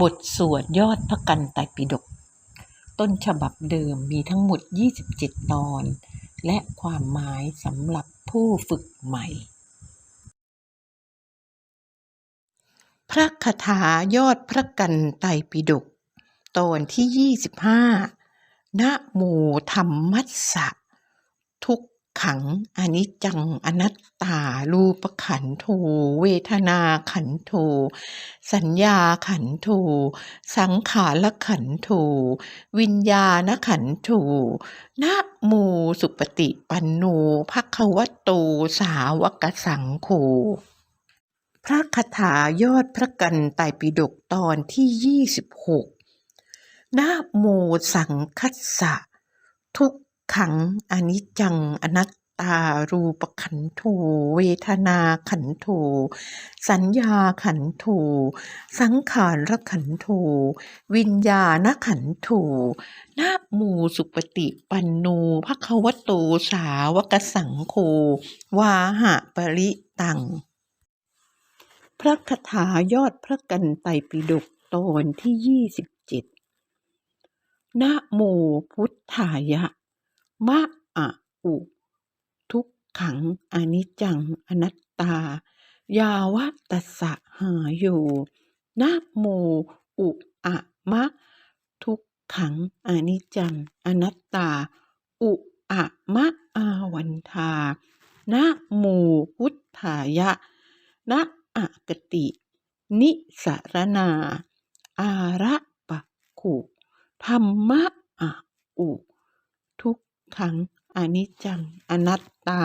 บทสวดยอดพระกันไตรปิฎกต้นฉบับเดิมมีทั้งหมด 27 ตอน และความหมายสำหรับผู้ฝึกใหม่ พระคาถายอดพระกันไตรปิฎกตอนที่ 25นะโมธรรมัสสะทุก ขังอนิจจังอนัตตารูปขันโธเวทนาขันโธสัญญาขันโธสังขารขันโธวิญญาณขันโธนะโมสุปฏิปันโนภควะโตสาวกสังโฆพระคาถายอดพระกันไตรปิฎกตอนที่ 26นะโมสังคัสสะทุก ขังอนิจจังอนัตตารูปขันโธเวทนาขันโธสัญญาขันโธสังขารขันโธวิญญาณขันโธนะโมสุปฏิปันโนภะคะวะโตสาวกสังโฆวาหะปริตัง พระคาถายอดพระกันไตรปิฎกตอนที่ยี่สิบเจ็ดนะโมพุทธายะ มะอะอุ ทุกขังอนิจจังอนัตตา ยาวะตัสสะหาอยู่นะโมอุอะมะ ทุกขังอนิจจังอนัตตา อุอะมะอาวันทานะโมพุทธายะนะอะกติ นิสารณาอาระปะขุธรรมะอะอุ ขังอนิจจัง อนัตตา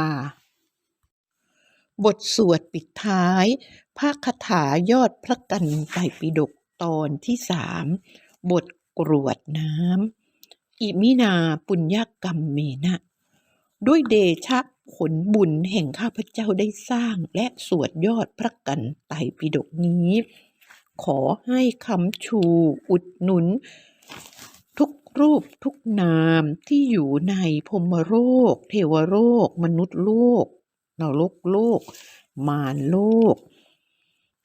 บทสวดปิดท้ายพระคาถายอดพระกันไตรปิฎกตอนที่สามบทกรวดน้ำอิมินาปุญญกรรมเมนะ ด้วยเดชะผลบุญแห่งข้าพเจ้าได้สร้างและสวดยอดพระกันไตรปิฎกนี้ ขอให้คำชูอุดหนุน รูปทุกนามที่อยู่ในพรหมโลก เทวโลก มนุษย์โลกนรกโลก มารโลก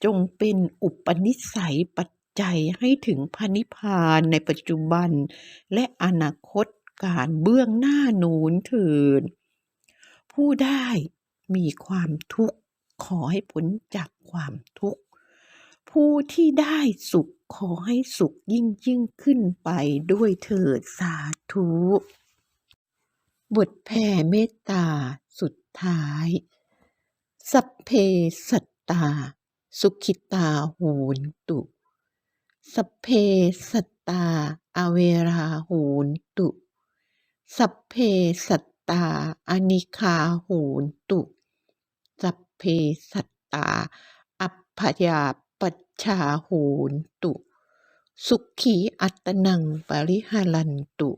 จงเป็นอุปนิสัยปัจจัยให้ถึงพระนิพพานในปัจจุบัน และอนาคตการเบื้องหน้านูนเถิดผู้ได้มีความทุกข์ขอให้พ้นจากความทุกข์ ผู้ที่ได้สุข ขอให้สุขยิ่งยิ่งขึ้นไปด้วยเถิดสาธุ บทแผ่เมตตาสุดท้าย สัพเพสัตตา สุขิตาโหนตุ สัพเพสัตตา อเวราโหนตุ สัพเพสัตตา อนิคาโหนตุ สัพเพสัตตา อัพยา ชาโหนตุ สุขีอัตนังปริหารันตุ